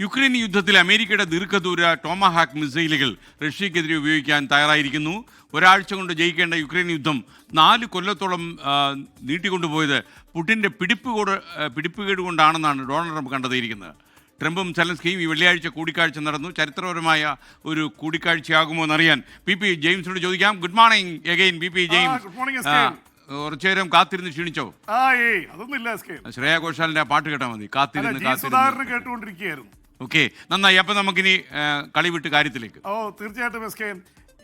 Ukraine യുദ്ധത്തിൽ അമേരിക്കയുടെ ദീർഘദൂര ടോമഹാക്ക് മിസൈലുകൾ റഷ്യക്കെതിരെ ഉപയോഗിക്കാൻ തയ്യാറായിരിക്കുന്നു. ഒരാഴ്ച കൊണ്ട് ജയിക്കേണ്ട യുക്രൈൻ യുദ്ധം നാല് കൊല്ലത്തോളം നീട്ടിക്കൊണ്ടുപോയത് പുടിന്റെ പിടിപ്പുകോട് ആ, പിടിപ്പുകേട് കൊണ്ടാണെന്നാണ് ഡൊണാൾഡ് ട്രംപ് കണ്ടെത്തിയിരിക്കുന്നത്. ട്രംപും സെലൻസ്കിയും ഈ വെള്ളിയാഴ്ച കൂടിക്കാഴ്ച നടന്നു. ചരിത്രപരമായ ഒരു കൂടിക്കാഴ്ചയാകുമോ എന്നറിയാൻ പി പി ജെയിംസിനോട് ചോദിക്കാം. Good morning again P P James. കുറച്ചുനേരം കാത്തിരുന്ന് ക്ഷീണിച്ചോ? അതൊന്നുമില്ല ശ്രേയ ഘോഷാലിന്റെ പാട്ട് കേട്ടാൽ മതി. കാത്തിരുന്ന് കേട്ടുകൊണ്ടിരിക്കുകയായിരുന്നു. ഓക്കെ നന്നായി. അപ്പൊ നമുക്കിനി കളി വിട്ട് കാര്യത്തിലേക്ക്. ഓ തീർച്ചയായിട്ടും എസ് കെ.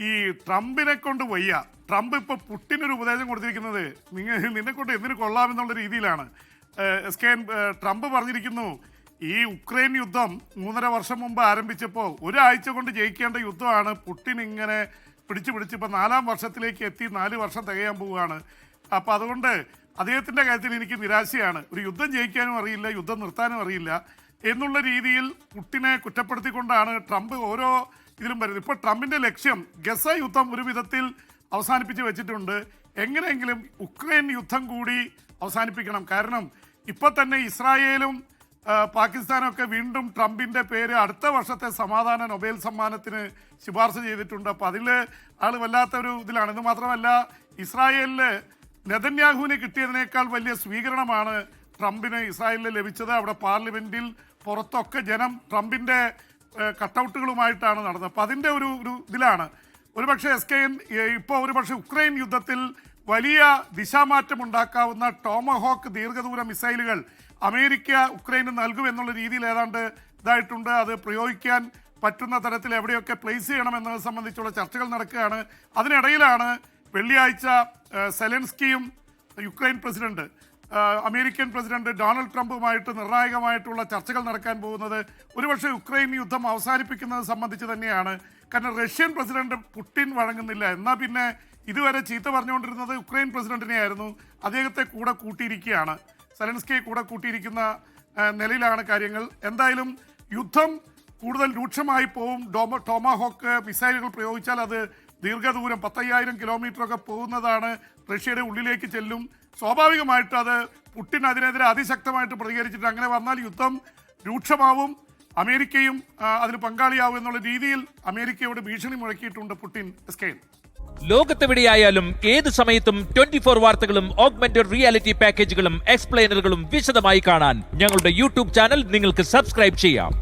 ഈ ട്രംപിനെ കൊണ്ട് വയ്യ. ട്രംപ് ഇപ്പൊ പുട്ടിനൊരു ഉപദേശം കൊടുത്തിരിക്കുന്നത് നിങ്ങൾ നിന്നെ കൊണ്ട് എന്തിനു കൊള്ളാമെന്നുള്ള രീതിയിലാണ്. എസ് കെ ട്രംപ് പറഞ്ഞിരിക്കുന്നു ഈ ഉക്രൈൻ യുദ്ധം മൂന്നര വർഷം മുമ്പ് ആരംഭിച്ചപ്പോൾ ഒരാഴ്ച കൊണ്ട് ജയിക്കേണ്ട യുദ്ധമാണ് പുട്ടിൻ ഇങ്ങനെ പിടിച്ചു പിടിച്ച് ഇപ്പൊ നാലാം വർഷത്തിലേക്ക് എത്തി നാല് വർഷം തികയാൻ പോവുകയാണ്. അപ്പൊ അതുകൊണ്ട് അദ്ദേഹത്തിന്റെ കാര്യത്തിൽ എനിക്ക് നിരാശയാണ്. ഒരു യുദ്ധം ജയിക്കാനും അറിയില്ല യുദ്ധം നിർത്താനും അറിയില്ല. എന്നുള്ള രീതിയിൽ പുട്ടിനെ കുറ്റപ്പെടുത്തിക്കൊണ്ടാണ് ട്രംപ് ഓരോ ഇതിലും വരുന്നത്. ഇപ്പോൾ ട്രംപിന്റെ ലക്ഷ്യം ഗസ യുദ്ധം ഒരു വിധത്തിൽ അവസാനിപ്പിച്ച് വെച്ചിട്ടുണ്ട്. എങ്ങനെയെങ്കിലും ഉക്രൈൻ യുദ്ധം കൂടി അവസാനിപ്പിക്കണം. കാരണം ഇപ്പം തന്നെ ഇസ്രായേലും പാകിസ്ഥാനൊക്കെ വീണ്ടും ട്രംപിന്റെ പേര് അടുത്ത വർഷത്തെ സമാധാന നൊബേൽ സമ്മാനത്തിന് ശുപാർശ ചെയ്തിട്ടുണ്ട്. അപ്പോൾ അതിൽ ആൾ വല്ലാത്തൊരു ഇതിലാണ്. ഇത് മാത്രമല്ല ഇസ്രായേലിൽ നെതന്യാഹുവിന് കിട്ടിയതിനേക്കാൾ വലിയ സ്വീകരണമാണ് ട്രംപിന് ഇസ്രായേലിൽ ലഭിച്ചത് അവിടെ പാർലമെന്റിൽ പുറത്തൊക്കെ ജനം ട്രംപിന്റെ കട്ടൗട്ടുകളുമായിട്ടാണ് നടന്നത്. അപ്പം അതിന്റെ ഒരു ഒരു ഇതിലാണ്. ഒരുപക്ഷെ എസ് കെ എൻ ഇപ്പോൾ ഒരുപക്ഷെ ഉക്രൈൻ യുദ്ധത്തിൽ വലിയ ദിശാമാറ്റം ഉണ്ടാക്കാവുന്ന ടോമഹോക്ക് ദീർഘദൂര മിസൈലുകൾ അമേരിക്ക ഉക്രൈന് നൽകും എന്നുള്ള രീതിയിൽ ഏതാണ്ട് ഇതായിട്ടുണ്ട്. അത് പ്രയോഗിക്കാൻ പറ്റുന്ന തരത്തിൽ എവിടെയൊക്കെ പ്ലേസ് ചെയ്യണം എന്നത് സംബന്ധിച്ചുള്ള ചർച്ചകൾ നടക്കുകയാണ്. അതിനിടയിലാണ് വെള്ളിയാഴ്ച സെലൻസ്കിയും Ukraine president American president Donald ട്രംപുമായിട്ട് നിർണായകമായിട്ടുള്ള ചർച്ചകൾ നടക്കാൻ പോകുന്നത് ഒരുപക്ഷെ യുക്രൈൻ യുദ്ധം അവസാനിപ്പിക്കുന്നത് സംബന്ധിച്ച് തന്നെയാണ്. കാരണം റഷ്യൻ പ്രസിഡന്റ് പുട്ടിൻ വഴങ്ങുന്നില്ല. എന്നാൽ പിന്നെ ഇതുവരെ ചീത്ത പറഞ്ഞുകൊണ്ടിരുന്നത് യുക്രൈൻ പ്രസിഡന്റിനെ ആയിരുന്നു അദ്ദേഹത്തെ കൂടെ കൂട്ടിയിരിക്കുകയാണ്. സെലൻസ്കിയെ കൂടെ കൂട്ടിയിരിക്കുന്ന നിലയിലാണ് കാര്യങ്ങൾ. എന്തായാലും യുദ്ധം കൂടുതൽ രൂക്ഷമായി പോവും. ഡോമ ടോമാഹോക്ക് മിസൈലുകൾ പ്രയോഗിച്ചാൽ അത് ദീർഘദൂരം പത്തയ്യായിരം കിലോമീറ്ററൊക്കെ പോകുന്നതാണ്. റഷ്യയുടെ ഉള്ളിലേക്ക് ചെല്ലും. സ്വാഭാവികമായിട്ട് അത് പുട്ടിൻ അതിനെതിരെ അതിശക്തമായിട്ട് പ്രതികരിച്ചിട്ട് അങ്ങനെ വന്നാൽ യുദ്ധം രൂക്ഷമാവും. അമേരിക്കയും അതിന് പങ്കാളിയാവും എന്നുള്ള രീതിയിൽ അമേരിക്കയോട് ഭീഷണി മുഴക്കിയിട്ടുണ്ട് പുട്ടിൻ സ്കെയിൽ ലോകത്തെവിടെയായാലും ഏത് സമയത്തും ട്വന്റി ഫോർ വാർത്തകളും ഓഗ്മെന്റഡ് റിയാലിറ്റി പാക്കേജുകളും എക്സ്പ്ലെയിനറുകളും വിശദമായി കാണാൻ ഞങ്ങളുടെ യൂട്യൂബ് ചാനൽ നിങ്ങൾക്ക് സബ്സ്ക്രൈബ് ചെയ്യാം.